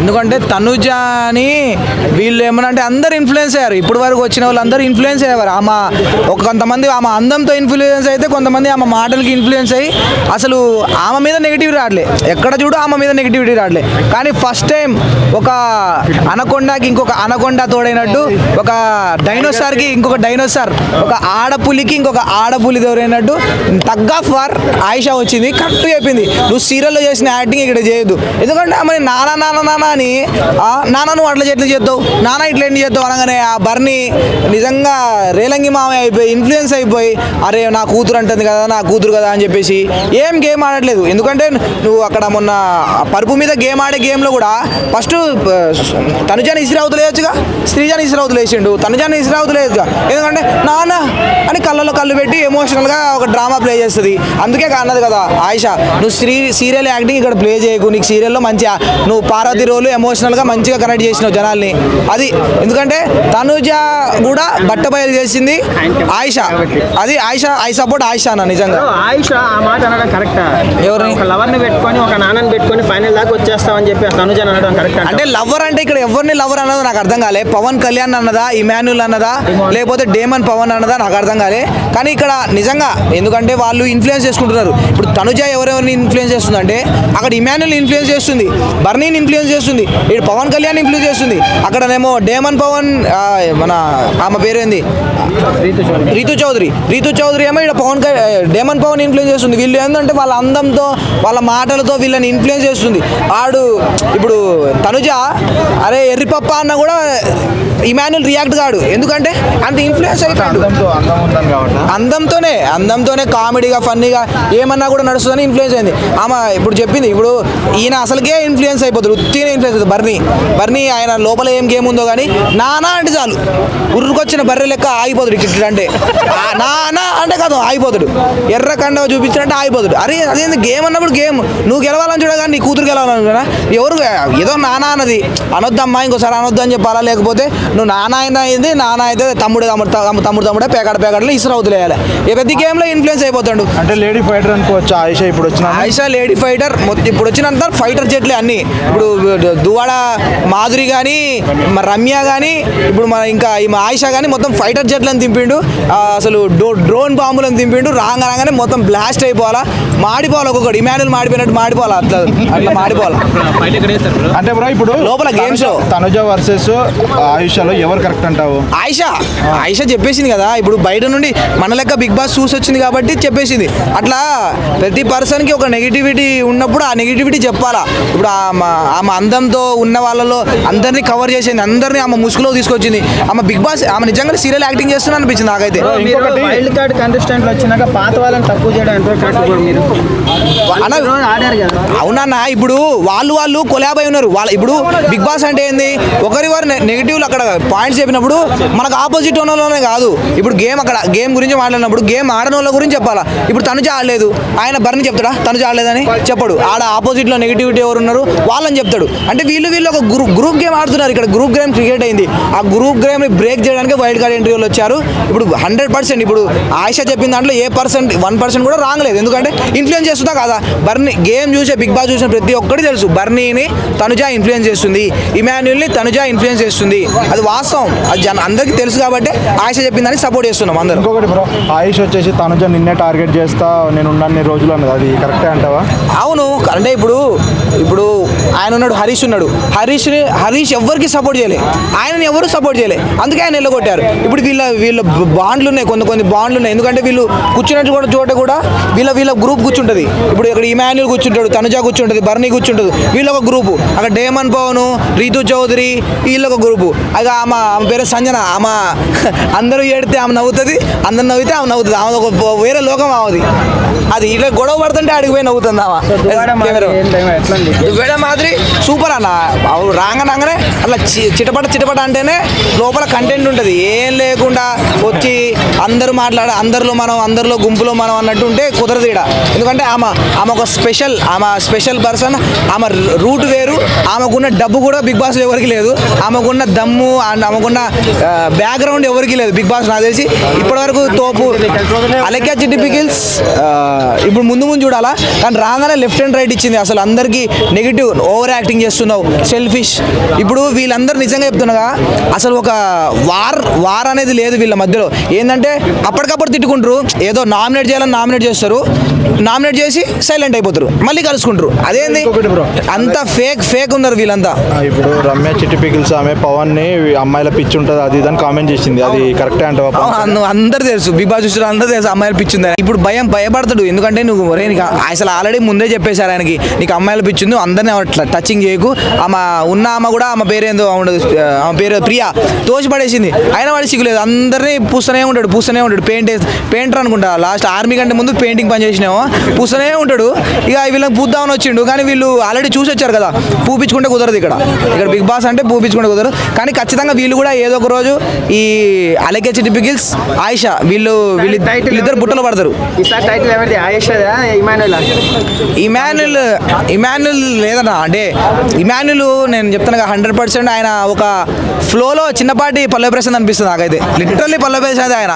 ఎందుకంటే తనుజ అని వీళ్ళు ఏమన్నా అంటే అందరు ఇన్ఫ్లుయెన్స్ అయ్యారు. ఇప్పుడు వరకు వచ్చిన వాళ్ళు అందరూ ఇన్ఫ్లుయెన్స్ అయ్యారు ఆమె ఒక కొంతమంది ఆమె అందంతో ఇన్ఫ్లుయెన్స్ అయితే కొంతమంది ఆమె మాటలకి ఇన్ఫ్లుయెన్స్ అయ్యి అసలు ఆమె మీద నెగిటివ్ రావట్లే. ఎక్కడ చూడు ఆమె మీద నెగిటివిటీ రావట్లే. కానీ ఫస్ట్ టైం ఒక అనకొండకి ఇంకొక అనకొండ తోడైనట్టు ఒక డైనోసార్కి ఇంకొక డైనోసార్ ఒక ఆడపులికి ఇంకొక ఆడపులి తోడైనట్టు తగ్గ ఫర్ ఆయిషా వచ్చింది కరెక్ట్ చెప్పింది. నువ్వు సీరియల్లో చేసిన యాక్టింగ్ ఇక్కడ చేయొద్దు. ఎందుకంటే ఆమె నానా నాన్న నాన్న అని నాన్న నువ్వు అట్లా చెట్లు చేద్దావు నాన్న ఇట్లా ఏంటి చేద్దావు అనగానే ఆ బర్ని నిజంగా రేలంగి మామయ్య అయిపోయి ఇన్ఫ్లుయెన్స్ అయిపోయి అరే నా కూతురు అంటుంది కదా నా కూతురు కదా అని చెప్పేసి ఏం గేమ్ ఆడట్లేదు. ఎందుకంటే నువ్వు అక్కడ మొన్న పరుపు మీద గేమ్ ఆడే గేమ్లో కూడా ఫస్ట్ తనుజాని ఇసిరావుతులు వేయచ్చుగా శ్రీజాని ఇసిరావుతులు వేసిండు తనుజాని ఇసిరావుతులు వేయచ్చుగా ఎందుకంటే నాన్న అని కళ్ళలో కళ్ళు పెట్టి ఎమోషనల్గా ఒక డ్రామా ప్లే చేస్తుంది. అందుకే అన్నది కదా ఆయిషా నువ్వు శ్రీ సీరియల్ యాక్టింగ్ ఇక్కడ ప్లే చేయకు నీకు సీరియల్లో మంచిగా నువ్వు పార్వతి రోలు ఎమోషనల్గా మంచిగా కనెక్ట్ చేసినావు జనాల్ని. అది ఎందుకంటే తనుజ కూడా బట్టబయలు చేసింది ఆయిషా. అది ఆయిషా ఐ సపోర్ట్ ఆయిషా అన్న నిజంగా. ఆయుష ఆ మాట అనడం కరెక్ట్ ఎవరిని? ఒక లవర్ని పెట్టుకొని ఒక నాన్నని పెట్టుకొని ఫైనల్ దాకా వచ్చేస్తామని చెప్పి తనుజ అనడం కరెక్ట్ అంటే లవర్ అంటే ఇక్కడ ఎవరిని లవర్ అన్నదో నాకు అర్థం కాలే. పవన్ కళ్యాణ్ అన్నదా ఇమాన్యుల్ అన్నదా లేకపోతే డేమన్ పవన్ అన్నదా నాకు అర్థం కాలే. కానీ ఇక్కడ నిజంగా ఎందుకంటే వాళ్ళు ఇన్ఫ్లుయెన్స్ చేసుకుంటున్నారు. ఇప్పుడు తనుజ ఎవరెవరిని ఇన్ఫ్లుయెన్స్ చేస్తుంది అంటే అక్కడ ఇమాన్యుల్ ఇన్ఫ్లుయెన్స్ చేస్తుంది. బర్నీని ఇన్ఫ్లుయెన్స్ చేస్తుంది. ఇటు పవన్ కళ్యాణ్ ఇన్ఫ్లుయెన్స్ చేస్తుంది. అక్కడనేమో డేమన్ పవన్ మన ఆమె పేరేంది? రీతు చౌదరి. రీతు చౌదరి ఏమో ఇక్కడ పవన్ డేమన్ పవన్ ఇన్ఫ్లుయెన్స్ చేస్తుంది. వీళ్ళు ఏంటంటే వాళ్ళ అందంతో వాళ్ళ మాటలతో వీళ్ళని ఇన్ఫ్లుయెన్స్ చేస్తుంది. ఆడు ఇప్పుడు తనుజ అరే ఎర్రిపప్ప అన్న కూడా ఇమాన్యుల్ రియాక్ట్ కాడు. ఎందుకంటే అంత ఇన్ఫ్లుయెన్స్ అయిపోయాడు. అందంతోనే అందంతోనే కామెడీగా ఫన్నీగా ఏమన్నా కూడా నడుస్తుందని ఇన్ఫ్లుయెన్స్ అయింది. ఆమె ఇప్పుడు చెప్పింది ఇప్పుడు ఈయన అసలుకే ఇన్ఫ్లుయెన్స్ అయిపోతుంది ఉత్తినే ఇన్ఫ్లుయెన్స్ అవుతుంది బర్నీ బర్నీ ఆయన లోపల ఏం గేమ్ ఉందో కానీ నానా అంటే చాలు. ఉరుకొచ్చిన బర్రె లెక్క ఆగిపోతాడు ఇట్లా అంటే. ఆ నానా అంటే కాదు ఆగిపోతాడు. ఎర్ర కండవ చూపించినట్టే ఆగిపోతాడు. అరే అదేంది గేమ్ అన్నప్పుడు గేమ్. నువ్వు గెలవాలని చూడగా నీ కూతురు గెలవాలని చూడగా ఎవరు ఏదో నానా అన్నది. అనొద్దమ్మా ఇంకోసారి అనొద్దు అని చెప్పాలా? లేకపోతే నువ్వు నాన్న అయినా అయింది నాన్న అయితే తమ్ముడు తమ్ముడు తమ్ముడు తమ్ముడు పేకాడ పేకాడలో ఇసురు అవుతులేయాలి ఈ ప్రతి గేమ్లో ఇన్ఫ్లుయెన్స్ అయిపోతాడు. అంటే లేడీ ఫైటర్ అనుకోవచ్చు ఆయుష ఇప్పుడు వచ్చిన ఆయిషా లేడీ ఫైటర్ మొత్తం ఇప్పుడు వచ్చినంత ఫైటర్ జట్లే అన్ని. ఇప్పుడు దువాడ మాధురి కానీ రమ్య కానీ ఇప్పుడు మన ఇంకా ఈ ఆయిషా కానీ మొత్తం ఫైటర్ జట్లను దింపిండు. అసలు డ్రోన్ బాంబులను దింపిండు. రాగా రాగానే మొత్తం బ్లాస్ట్ అయిపోవాలా. మాడిపోవాలి ఒక్కొక్కటి ఇమానుల్ మాడిపోయినట్టు మాడిపోవాలా. అట్లా అట్లా మాడిపోవాలి? అంటే బ్రో ఇప్పుడు లోపల game show. తనుజ వర్సెస్ ఆయుషలో ఎవరు కరెక్ట్ అంటావు? ఆయిషా? ఆయిషా చెప్పేసింది కదా. ఇప్పుడు బయట నుండి మన లెక్క బిగ్ బాస్ చూసి వచ్చింది కాబట్టి చెప్పేసింది. అట్లా ప్రతి పర్సన్కి ఒక నెగిటివిటీ ఉన్నప్పుడు ఆ నెగిటివిటీ చెప్పాలా. ఇప్పుడు ఆమె అందంతో ఉన్న వాళ్ళలో అందరినీ కవర్ చేసింది. అందరినీ ఆమె ముసుగులో తీసుకొచ్చింది. ఆమె బిగ్ బాస్ ఆమె నిజంగా సీరియల్ యాక్టింగ్ చేస్తున్నా అనిపించింది నాకైతే వైల్డ్ కార్డ్ కంటెస్టెంట్లు వచ్చినాక పాత వాళ్ళని తక్కువ చేయడం అవునన్న ఇప్పుడు వాళ్ళు వాళ్ళు కొలాబ్ అయి ఉన్నారు. వాళ్ళ ఇప్పుడు బిగ్ బాస్ అంటే ఏంది? ఒకరి వారు నెగిటివ్లు అక్కడ పాయింట్స్ చెప్పినప్పుడు మనకు ఆపోజిట్ ఉన్నలోనే కాదు. ఇప్పుడు గేమ్ అక్కడ గేమ్ గురించి మాట్లాడినప్పుడు గేమ్ ఆడని వాళ్ళ గురించి చెప్పాలా? ఇప్పుడు తనుజ ఆడలేదు. ఆయన బర్ని చెప్తాడా? తనుజ ఆడలేదని చెప్పడు. ఆడ ఆపోజిట్లో నెగిటివిటీ ఎవరు ఉన్నారు? వాళ్ళని చెప్తాడు. అంటే వీళ్ళు వీళ్ళు ఒక గ్రూప్ గ్రూప్ గేమ్ ఆడుతున్నారు. ఇక్కడ గ్రూప్ గేమ్ క్రికెట్ అయింది. ఆ గ్రూప్ గేమ్ని బ్రేక్ చేయడానికి వైల్డ్ కార్డ్ ఎంట్రీలు వచ్చారు. ఇప్పుడు హండ్రెడ్ పర్సెంట్ ఇప్పుడు ఆయిషా చెప్పిన దాంట్లో ఏ పర్సెంట్ వన్ పర్సెంట్ కూడా రాంగ్ లేదు. ఎందుకంటే ఇన్ఫ్లుయెన్స్ చేస్తుందా కదా? బర్నీ గేమ్ చూసే బిగ్ బాస్ చూసిన ప్రతి ఒక్కటి తెలుసు. బర్నీని తనుజ ఇన్ఫ్లుయెన్స్ చేస్తుంది. ఇమాన్యుల్ని తనుజ ఇన్ఫ్లుయెన్స్ చేస్తుంది. అది వాస్తవం. అది జన అందరికీ తెలుసు కాబట్టి ఆయిషా చెప్పిన దాన్ని సపోర్ట్ చేస్తున్నాం అందరం. ఇంకొకటి బ్రో ఆయుష్ వచ్చేసి తనుజ నిన్నే టార్గెట్ చేస్తా నేను ఉన్నన్ని రోజులు అన్నది. అది కరెక్టే అంటావా? అవును. అంటే ఇప్పుడు ఇప్పుడు ఆయన ఉన్నాడు హరీష్ ఉన్నాడు. హరీష్ హరీష్ ఎవరికి సపోర్ట్ చేయలే. ఆయనని ఎవరు సపోర్ట్ చేయలే. అందుకే ఆయన వెళ్ళగొట్టారు ఇప్పుడు వీళ్ళ వీళ్ళ బాండ్లు ఉన్నాయి కొన్ని కొన్ని బాండ్లు ఉన్నాయి ఎందుకంటే వీళ్ళు కూర్చున్నట్టు కూడా చోట కూడా వీళ్ళ వీళ్ళ గ్రూప్ కూర్చుంటుంది. ఇప్పుడు ఇక్కడ ఇమాన్యుల్ కూర్చుంటాడు తనుజ కూర్చుంటుంది బర్నీ కూర్చుంటుంది. వీళ్ళ ఒక గ్రూపు. అక్కడ డేమన్ పవన్ రీతు చౌదరి వీళ్ళ ఒక గ్రూపు. అది ఆమె ఆమె పేరు సంజన. ఆమె అందరూ ఏడితే ఆమె నవ్వుతుంది అందరు నవ్వితే ఆమె నవ్వుతుంది. ఆమె ఒక వేరే లోకం ఆమెది. అది ఇట్లా గొడవ పడుతుంటే అడిగి పోయి నవ్వుతుంది ఆమె దువ్వాడ మాదిరి సూపర్ అన్న. రాగానే అట్లా చి- చిటపట చిటపట అంటేనే లోపల కంటెంట్ ఉంటుంది. ఏం లేకుండా వచ్చి అందరూ మాట్లాడ అందరిలో మనం అందరిలో గుంపులో మనం అన్నట్టు ఉంటే కుదరదు ఇక్కడ ఎందుకంటే ఆమె ఆమె ఒక స్పెషల్ ఆమె స్పెషల్ పర్సన్ ఆమె రూట్ వేరు ఆమెకున్న డబ్బు కూడా బిగ్ బాస్ ఎవరికి లేదు. ఆమెకున్న దమ్ము అండ్ ఆమెకున్న బ్యాక్గ్రౌండ్ ఎవరికి లేదు బిగ్ బాస్ నాకు తెలిసి. ఇప్పటివరకు తోపు అలెక్కా చిట్టి పికిల్స్ ఇప్పుడు ముందు ముందు చూడాలా. కానీ రాగానే లెఫ్ట్ అండ్ రైట్ ఇచ్చింది. అసలు అందరికీ నెగిటివ్ ఓవర్ యాక్టింగ్ చేస్తున్నావు సెల్ఫిష్. ఇప్పుడు వీళ్ళందరూ నిజంగా చెప్తున్నాగా అసలు ఒక వార్ వార్ అనేది లేదు వీళ్ళ మధ్యలో. ఏంటంటే అప్పటికప్పుడు తిట్టుకుంటారు. ఏదో నామినేట్ చేయాలని నామినేట్ చేస్తారు. నామినేట్ చేసి సైలెంట్ అయిపోతారు. మళ్ళీ కలుసుకుంటారు. అదేంది. అంతా ఫేక్ ఫేక్ ఉన్నారు వీళ్ళంతా. ఇప్పుడు రమ్య చిట్టి పికిల్స్ ఆమె పవన్ని అమ్మాయిల పిచ్చి ఉంటుంది అది ఇది అని కామెంట్ చేసింది. అది కరెక్టే అందు- అందరు తెలుసు. బిగ్ బాస్ చూసిన అందరూ తెలుసు అమ్మాయిలు పిచ్చింది ఇప్పుడు భయం భయపడతాడు. ఎందుకంటే నువ్వు ఒరే నీకు అసలు ఆల్రెడీ ముందే చెప్పేశారు ఆయనకి. నీకు అమ్మాయిలు పిచ్చింది అందరినీ అట్లా టచింగ్ చేయకు. ఆమె ఉన్న ఆమె కూడా ఆమె పేరేందో ఆమె పేరు ప్రియా తోచి పడేసింది అయినా వాడి సిగ్గులేదు అందరినీ పూస్తూనే ఉంటాడు. పూస్తూనే ఉంటాడు. పెయింట్ పెయింటర్ అనుకుంటా. లాస్ట్ ఆర్మీ కంటే ముందు పెయింటింగ్ పని చేసినామో. పూస్తూనే ఉంటాడు. ఇక వీళ్ళకి పూద్దామని వచ్చిండు. కానీ వీళ్ళు ఆల్రెడీ చూసి వచ్చారు కదా. పూపించుకుంటే కుదరదు ఇక్కడ. ఇక్కడ బిగ్ బాస్ అంటే పూపించుకుంటే కుదరదు. కానీ ఖచ్చితంగా వీళ్ళు కూడా ఏదో ఒక రోజు ఈ అలకే చిట్టి పిగిల్స్ ఆయిషా వీళ్ళు వీళ్ళు వీళ్ళిద్దరు బుట్టలు పడతారు. ఇమాన్యుల్ ఇమాన్యుల్ లేదన్నా. అంటే ఇమాన్యుల్ నేను చెప్తాను హండ్రెడ్ పర్సెంట్ ఆయన ఒక ఫ్లోలో చిన్నపాటి పల్లవి ప్రశాంత్ అనిపిస్తుంది నాకైతే. లిటరల్లీ పల్లవి ప్రశాంత్ ఆయన.